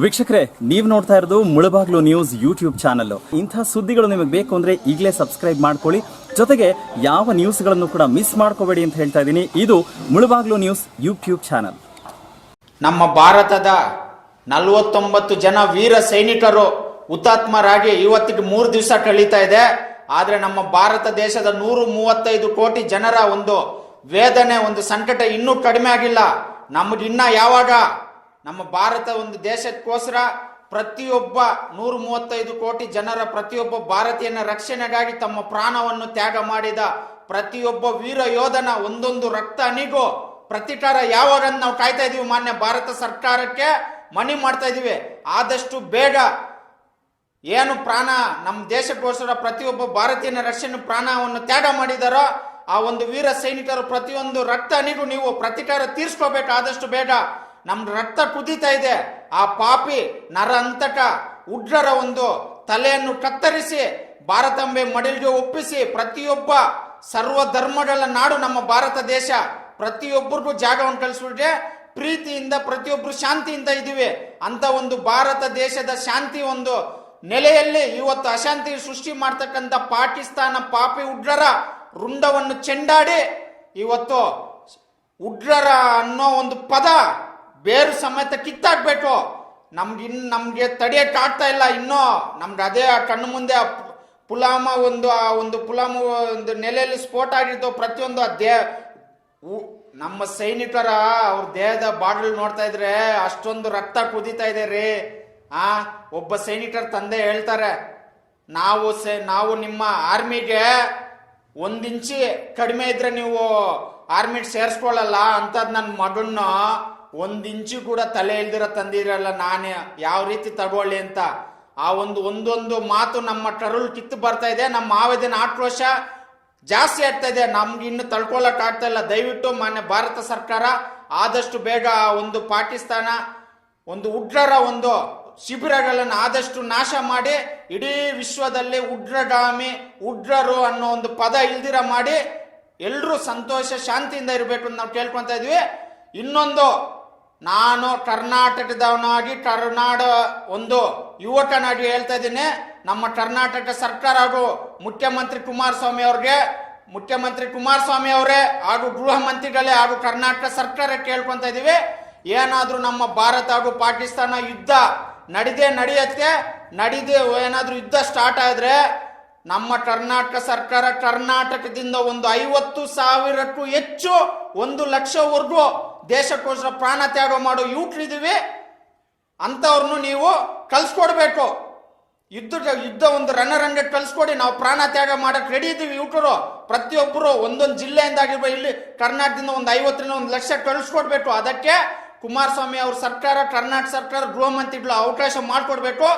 ವೀಕ್ಷಕರೇ, ನೀವು ನೋಡ್ತಾ ಇರೋದು ಮುಳಬಾಗ್ಲು ನ್ಯೂಸ್ ಯೂಟ್ಯೂಬ್ ಚಾನಲ್ ಇಂಥ ಸುದ್ದಿಗಳು ನಿಮಗೆ ಬೇಕು ಅಂದ್ರೆ ಈಗಲೇ ಸಬ್ಸ್ಕ್ರೈಬ್ ಮಾಡ್ಕೊಳ್ಳಿ. ಜೊತೆಗೆ ಯಾವ ನ್ಯೂಸ್ಗಳನ್ನು ಕೂಡ ಮಿಸ್ ಮಾಡ್ಕೋಬೇಡಿ ಅಂತ ಹೇಳ್ತಾ ಇದ್ದೀನಿ. ಇದು ಮುಳಬಾಗ್ಲು ನ್ಯೂಸ್ ಯೂಟ್ಯೂಬ್ ಚಾನಲ್. ನಮ್ಮ ಭಾರತದ ನಲವತ್ತೊಂಬತ್ತು ಜನ ವೀರ ಸೈನಿಕರು ಹುತಾತ್ಮರಾಗಿ ಇವತ್ತಿಗೆ ಮೂರು ದಿವಸ ಕಳೀತಾ ಇದೆ. ಆದ್ರೆ ನಮ್ಮ ಭಾರತ ದೇಶದ ನೂರು ಮೂವತ್ತೈದು ಕೋಟಿ ಜನರ ಒಂದು ವೇದನೆ, ಒಂದು ಸಂಕಟ ಇನ್ನೂ ಕಡಿಮೆ ಆಗಿಲ್ಲ. ನಮಗೆ ಇನ್ನ ಯಾವಾಗ ನಮ್ಮ ಭಾರತ ಒಂದು ದೇಶಕ್ಕೋಸ್ಕರ ಪ್ರತಿಯೊಬ್ಬ ನೂರ ಮೂವತ್ತೈದು ಕೋಟಿ ಜನರ ಪ್ರತಿಯೊಬ್ಬ ಭಾರತೀಯನ ರಕ್ಷಣೆಗಾಗಿ ತಮ್ಮ ಪ್ರಾಣವನ್ನು ತ್ಯಾಗ ಮಾಡಿದ ಪ್ರತಿಯೊಬ್ಬ ವೀರ ಯೋಧನ ಒಂದೊಂದು ರಕ್ತ ಅನಿಗೂ ಪ್ರತಿಕಾರ ಯಾವಾಗ ನಾವು ಕಾಯ್ತಾ ಇದೀವಿ ಮಾನ್ಯ ಭಾರತ ಸರ್ಕಾರಕ್ಕೆ ಮನಿ ಮಾಡ್ತಾ ಇದೀವಿ. ಆದಷ್ಟು ಬೇಗ ಏನು ಪ್ರಾಣ ನಮ್ಮ ದೇಶಕ್ಕೋಸ್ಕರ ಪ್ರತಿಯೊಬ್ಬ ಭಾರತೀಯನ ರಕ್ಷಣೆ ಪ್ರಾಣವನ್ನು ತ್ಯಾಗ ಮಾಡಿದಾರೋ ಆ ಒಂದು ವೀರ ಸೈನಿಕರು ಪ್ರತಿಯೊಂದು ರಕ್ತ ಅನಿಗೂ ನೀವು ಪ್ರತಿಕಾರ ತೀರ್ಸ್ಕೋಬೇಕು ಆದಷ್ಟು ಬೇಗ ನಮ್ ರಕ್ತ ಕುದೀತಾ ಇದೆ. ಆ ಪಾಪಿ ನರ ಅಂತಕ ಉಗ್ರರ ಒಂದು ತಲೆಯನ್ನು ಕತ್ತರಿಸಿ ಭಾರತಾಂಬೆ ಮಡಿಲ್ಗೆ ಒಪ್ಪಿಸಿ ಪ್ರತಿಯೊಬ್ಬ ಸರ್ವ ಧರ್ಮಗಳ ನಾಡು ನಮ್ಮ ಭಾರತ ದೇಶ. ಪ್ರತಿಯೊಬ್ಬರಿಗೂ ಜಾಗವನ್ನು ಕಳಿಸ್ಬಿಟ್ರೆ ಪ್ರೀತಿಯಿಂದ ಪ್ರತಿಯೊಬ್ಬರು ಶಾಂತಿಯಿಂದ ಇದ್ದೀವಿ. ಅಂತ ಒಂದು ಭಾರತ ದೇಶದ ಶಾಂತಿ ಒಂದು ನೆಲೆಯಲ್ಲಿ ಇವತ್ತು ಅಶಾಂತಿ ಸೃಷ್ಟಿ ಮಾಡ್ತಕ್ಕಂಥ ಪಾಕಿಸ್ತಾನ ಪಾಪಿ ಉಡ್ರರ ರುಂಡವನ್ನು ಚೆಂಡಾಡಿ ಇವತ್ತು ಉಡ್ರರ ಅನ್ನೋ ಒಂದು ಪದ ಬೇರು ಸಮೇತ ಕಿತ್ತಾಕ್ಬೇಕು. ನಮ್ಗೆ ಇನ್ ನಮ್ಗೆ ತಡಿಯಕ್ಕೆ ಆಗ್ತಾ ಇಲ್ಲ ಇನ್ನೂ. ನಮ್ಗೆ ಅದೇ ಆ ಕಣ್ಣು ಮುಂದೆ ಆ ಪುಲಾಮ ಒಂದು, ಆ ಒಂದು ಪುಲಾಮ ಒಂದು ನೆಲೆಯಲ್ಲಿ ಸ್ಫೋಟ ಆಗಿದ್ದು ಪ್ರತಿಯೊಂದು ಆ ದೇ ನಮ್ಮ ಸೈನಿಕರ ಅವ್ರ ದೇಹದ ಬಾಡಲ್ ನೋಡ್ತಾ ಇದ್ರೆ ಅಷ್ಟೊಂದು ರಕ್ತ ಕುದೀತಾ ಇದೆ ರೀ. ಆ, ಒಬ್ಬ ಸೈನಿಕರ ತಂದೆ ಹೇಳ್ತಾರೆ, ನಾವು ಸೆ, ನಾವು ನಿಮ್ಮ ಆರ್ಮಿಗೆ ಒಂದಿಂಚಿ ಕಡಿಮೆ ಇದ್ರೆ ನೀವು ಆರ್ಮಿಗೆ ಸೇರಿಸ್ಕೊಳ್ಳಲ್ಲ ಅಂತದ್ ನನ್ನ ಮಗನ್ನ ಒಂದ್ ಇಂಚು ಕೂಡ ತಲೆ ಇಲ್ದಿರ ತಂದಿರಲ್ಲ, ನಾನೇ ಯಾವ ರೀತಿ ತಗೊಳ್ಳಿ ಅಂತ. ಆ ಒಂದು ಒಂದೊಂದು ಮಾತು ನಮ್ಮ ಟರುಲ್ ಕಿತ್ತು ಬರ್ತಾ ಇದೆ, ನಮ್ಮ ಮಾವೇದಿನ ಆಕ್ರೋಶ ಜಾಸ್ತಿ ಆಗ್ತಾ ಇದೆ. ನಮ್ಗೆ ಇನ್ನು ತಳ್ಕೊಳ್ಳಕ್ ಆಗ್ತಾ ಇಲ್ಲ. ದಯವಿಟ್ಟು ಮಾನ್ಯ ಭಾರತ ಸರ್ಕಾರ ಆದಷ್ಟು ಬೇಗ ಆ ಒಂದು ಪಾಕಿಸ್ತಾನ ಒಂದು ಉಗ್ರರ ಒಂದು ಶಿಬಿರಗಳನ್ನು ಆದಷ್ಟು ನಾಶ ಮಾಡಿ, ಇಡೀ ವಿಶ್ವದಲ್ಲಿ ಉಗ್ರಗಾಮಿ, ಉಗ್ರರು ಅನ್ನೋ ಒಂದು ಪದ ಇಲ್ದಿರ ಮಾಡಿ ಎಲ್ಲರೂ ಸಂತೋಷ, ಶಾಂತಿಯಿಂದ ಇರಬೇಕು ಅಂತ ನಾವು ಕೇಳ್ಕೊಂತ ಇದ್ವಿ. ಇನ್ನೊಂದು ನಾನು ಕರ್ನಾಟಕದವನಾಗಿ ಕರ್ನಾಡ ಒಂದು ಯುವಕನಾಗಿ ಹೇಳ್ತಾ ಇದ್ದೀನಿ. ನಮ್ಮ ಕರ್ನಾಟಕ ಸರ್ಕಾರ ಹಾಗೂ ಮುಖ್ಯಮಂತ್ರಿ ಕುಮಾರಸ್ವಾಮಿ ಅವ್ರಿಗೆ, ಮುಖ್ಯಮಂತ್ರಿ ಕುಮಾರಸ್ವಾಮಿ ಅವರೇ ಹಾಗೂ ಗೃಹ ಮಂತ್ರಿಗಳೇ ಹಾಗೂ ಕರ್ನಾಟಕ ಸರ್ಕಾರ ಕೇಳ್ಕೊತಾ ಇದ್ದೀವಿ. ಏನಾದರೂ ನಮ್ಮ ಭಾರತ ಹಾಗೂ ಪಾಕಿಸ್ತಾನ ಯುದ್ಧ ನಡೆದೇ ನಡೆಯತ್ತೆ, ನಡಿದೆ ಏನಾದರೂ ಯುದ್ಧ ಸ್ಟಾರ್ಟ್ ಆದರೆ ನಮ್ಮ ಕರ್ನಾಟಕ ಸರ್ಕಾರ ಕರ್ನಾಟಕದಿಂದ ಒಂದು ಐವತ್ತು ಸಾವಿರಕ್ಕೂ ಹೆಚ್ಚು, ಒಂದು ಲಕ್ಷವರೆಗೂ ದೇಶಕ್ಕೋಸ್ಕರ ಪ್ರಾಣ ತ್ಯಾಗ ಮಾಡೋ ಯೂಟ್ರಿದ್ದೀವಿ ಅಂಥವ್ರನ್ನು ನೀವು ಕಲ್ಸ್ಕೊಡ್ಬೇಕು ಯುದ್ಧ ಯುದ್ಧ ಒಂದು ರಣರಂಗಕ್ಕೆ ಕಲ್ಸ್ಕೊಡಿ ನಾವು ಪ್ರಾಣ ತ್ಯಾಗ ಮಾಡಕ್ಕೆ ರೆಡಿ ಇದ್ದೀವಿ ಯೂಟ್ರು ಪ್ರತಿಯೊಬ್ಬರು ಒಂದೊಂದು ಜಿಲ್ಲೆಯಿಂದ ಆಗಿರ್ಬೋದು ಇಲ್ಲಿ ಕರ್ನಾಟಕದಿಂದ ಒಂದು ಐವತ್ತರಿಂದ ಒಂದು ಲಕ್ಷ ಕಳಿಸ್ಕೊಡ್ಬೇಕು. ಅದಕ್ಕೆ ಕುಮಾರಸ್ವಾಮಿ ಅವ್ರ ಸರ್ಕಾರ, ಕರ್ನಾಟಕ ಸರ್ಕಾರ ಗೃಹ ಮಂತ್ರಿಗಳು ಅವಕಾಶ ಮಾಡಿಕೊಡ್ಬೇಕು.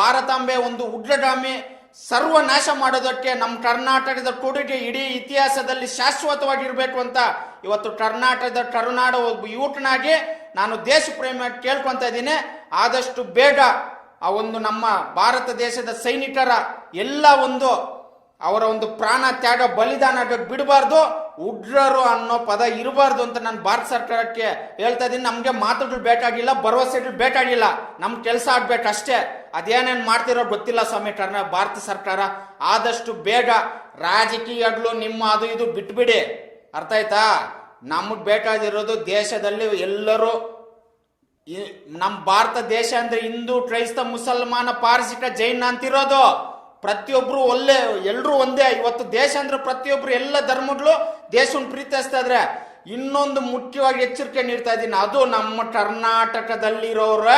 ಭಾರತಾಂಬೆ ಒಂದು ಉಗ್ರಗಾಮಿ ಸರ್ವನಾಶ ಮಾಡೋದಕ್ಕೆ ನಮ್ಮ ಕರ್ನಾಟಕದ ಕೊಡುಗೆ ಇಡೀ ಇತಿಹಾಸದಲ್ಲಿ ಶಾಶ್ವತವಾಗಿರಬೇಕು ಅಂತ ಇವತ್ತು ಕರ್ನಾಟಕದ ಕರುನಾಡ ಒಬ್ಬ ಯುವಕನಾಗಿ ನಾನು ದೇಶ ಪ್ರೇಮ ಕೇಳ್ಕೊಂತ ಇದ್ದೀನಿ. ಆದಷ್ಟು ಬೇಗ ಆ ಒಂದು ನಮ್ಮ ಭಾರತ ದೇಶದ ಸೈನಿಕರ ಎಲ್ಲ ಒಂದು ಅವರ ಒಂದು ಪ್ರಾಣ ತ್ಯಾಗ ಬಲಿದಾನ ಬಿಡಬಾರ್ದು, ಉಗ್ರರು ಅನ್ನೋ ಪದ ಇರಬಾರ್ದು ಅಂತ ನಾನು ಭಾರತ ಸರ್ಕಾರಕ್ಕೆ ಹೇಳ್ತಾ ಇದ್ದೀನಿ. ನಮಗೆ ಮಾತುಗಳು ಬೇಕಾಗಿಲ್ಲ, ಭರವಸೆಗಳು ಬೇಕಾಗಿಲ್ಲ. ನಮ್ಮ ಕೆಲಸ ಆಗ್ಬೇಕಷ್ಟೇ. ಅದೇನೇನ್ ಮಾಡ್ತಿರೋ ಗೊತ್ತಿಲ್ಲ ಸ್ವಾಮಿ ಟರ್ನ ಭಾರತ ಸರ್ಕಾರ. ಆದಷ್ಟು ಬೇಗ ರಾಜಕೀಯಗಳು ನಿಮ್ಮ ಅದು ಇದು ಬಿಟ್ಬಿಡಿ. ಅರ್ಥ ಆಯ್ತಾ ನಮಗ್ ಬೇಕಾಗಿರೋದು ದೇಶದಲ್ಲಿ ಎಲ್ಲರೂ ನಮ್ಮ ಭಾರತ ದೇಶ ಅಂದ್ರೆ ಹಿಂದೂ, ಕ್ರೈಸ್ತ, ಮುಸಲ್ಮಾನ, ಪಾರ್ಸಿಕ, ಜೈನ ಅಂತಿರೋದು. ಪ್ರತಿಯೊಬ್ಬರು ಒಳ್ಳೆ ಎಲ್ಲರೂ ಒಂದೇ. ಇವತ್ತು ದೇಶ ಅಂದ್ರೆ ಪ್ರತಿಯೊಬ್ಬರು ಎಲ್ಲ ಧರ್ಮಗಳು ದೇಶವನ್ನು ಪ್ರೀತಿಸ್ತಾ ಇದ್ರೆ ಇನ್ನೊಂದು ಮುಖ್ಯವಾಗಿ ಎಚ್ಚರಿಕೆ ನೀಡ್ತಾ ಇದ್ದೀನಿ. ಅದು ನಮ್ಮ ಕರ್ನಾಟಕದಲ್ಲಿರೋರ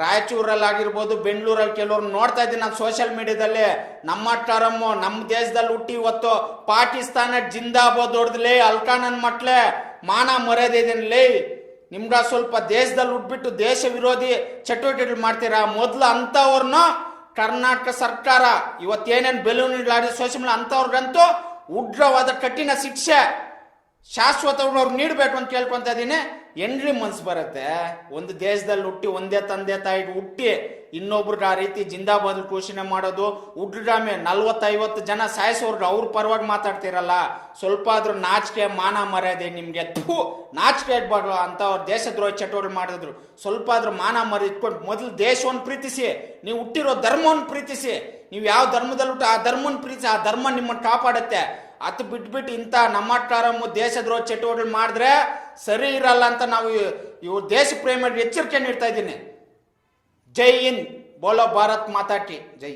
ರಾಯಚೂರಲ್ಲಿ ಆಗಿರ್ಬೋದು ಬೆಂಗಳೂರಲ್ಲಿ ಕೆಲವ್ರು ನೋಡ್ತಾ ಇದ್ದೀನಿ ನಾನು ಸೋಷಿಯಲ್ ಮೀಡಿಯಾದಲ್ಲಿ ನಮ್ಮ ಟರಮ್ಮು ನಮ್ಮ ದೇಶದಲ್ಲಿ ಹುಟ್ಟಿ ಇವತ್ತು ಪಾಕಿಸ್ತಾನ ಜಿಂದಾಬೋ ಹೊಡೆದ್ಲೇ ಅಲ್ಕಾನನ್ ಮಟ್ಲೆ, ಮಾನ ಮರ್ಯಾದೆ ಇದೀನಿ ಲೇ. ನಿಮ್ಗ ಸ್ವಲ್ಪ ದೇಶದಲ್ಲಿ ಹುಟ್ಬಿಟ್ಟು ದೇಶ ವಿರೋಧಿ ಚಟುವಟಿಕೆಗಳು ಮಾಡ್ತೀರಾ? ಮೊದಲು ಅಂಥವ್ರನ್ನ ಕರ್ನಾಟಕ ಸರ್ಕಾರ ಇವತ್ತೇನೇನು ಬೆಲೂನ್ ಇಡಲಾಡಿ ಸೋಷಿಯಲ್ ಅಂಥವ್ರಿಗಂತೂ ಉಗ್ರವಾದ ಕಠಿಣ ಶಿಕ್ಷೆ ಶಾಶ್ವತವ್ರು ನೀಡಬೇಕು ಅಂತ ಕೇಳ್ಕೊತಾ ಇದ್ದೀನಿ. ಹೆಂಡ್ರಿ ಮನ್ಸು ಬರುತ್ತೆ. ಒಂದು ದೇಶದಲ್ಲಿ ಹುಟ್ಟಿ, ಒಂದೇ ತಂದೆ ತಾಯಿ ಹುಟ್ಟಿ, ಇನ್ನೊಬ್ರಿಗೆ ಆ ರೀತಿ ಜಿಂದಾಬಾದ್ ಘೋಷಣೆ ಮಾಡೋದು ಉಡ್ರಾಮೆ ನಲ್ವತ್ತೈವತ್ತು ಜನ ಸಾಯಿಸೋರ್ಗೆ ಅವ್ರ ಪರವಾಗಿ ಮಾತಾಡ್ತಿರಲ್ಲ. ಸ್ವಲ್ಪ ಆದ್ರೂ ನಾಚಿಕೆ, ಮಾನ ಮರ್ಯಾದೆ ನಿಮ್ಗೆ. ಥೂ, ನಾಚಿಕೆ ಇಡ್ಬಾರ್ದು ಅಂತ ಅವ್ರ ದೇಶದ್ರೋಹ ಚಟುವಟಿಕೆ ಮಾಡಿದ್ರು. ಸ್ವಲ್ಪ ಆದ್ರೂ ಮಾನ ಮರ ಇಟ್ಕೊಂಡು ಮೊದಲು ದೇಶವನ್ನು ಪ್ರೀತಿಸಿ, ನೀವು ಹುಟ್ಟಿರೋ ಧರ್ಮವನ್ನು ಪ್ರೀತಿಸಿ, ನೀವು ಯಾವ ಧರ್ಮದಲ್ಲಿ ಹುಟ್ಟು ಆ ಧರ್ಮನ ಪ್ರೀತಿಸಿ, ಆ ಧರ್ಮ ನಿಮ್ಮನ್ನು ಕಾಪಾಡುತ್ತೆ. ಅತ್ ಬಿಟ್ಬಿಟ್ಟು ಇಂಥ ನಮ್ಮಟ್ಟಾರಮ್ಮ ದೇಶದ್ರೋಹ ಚಟುವಟಿಕೆ ಮಾಡಿದ್ರೆ ಸರಿ ಇರಲ್ಲ ಅಂತ ನಾವು ಇವ್ರು ದೇಶ ಪ್ರೇಮ ಎಚ್ಚರಿಕೆ ನೀಡ್ತಾ ಇದ್ದೀನಿ. ಜೈ ಹಿಂದ್. ಬೋಲೋ ಭಾರತ್ ಮಾತಾಟಿ ಜೈ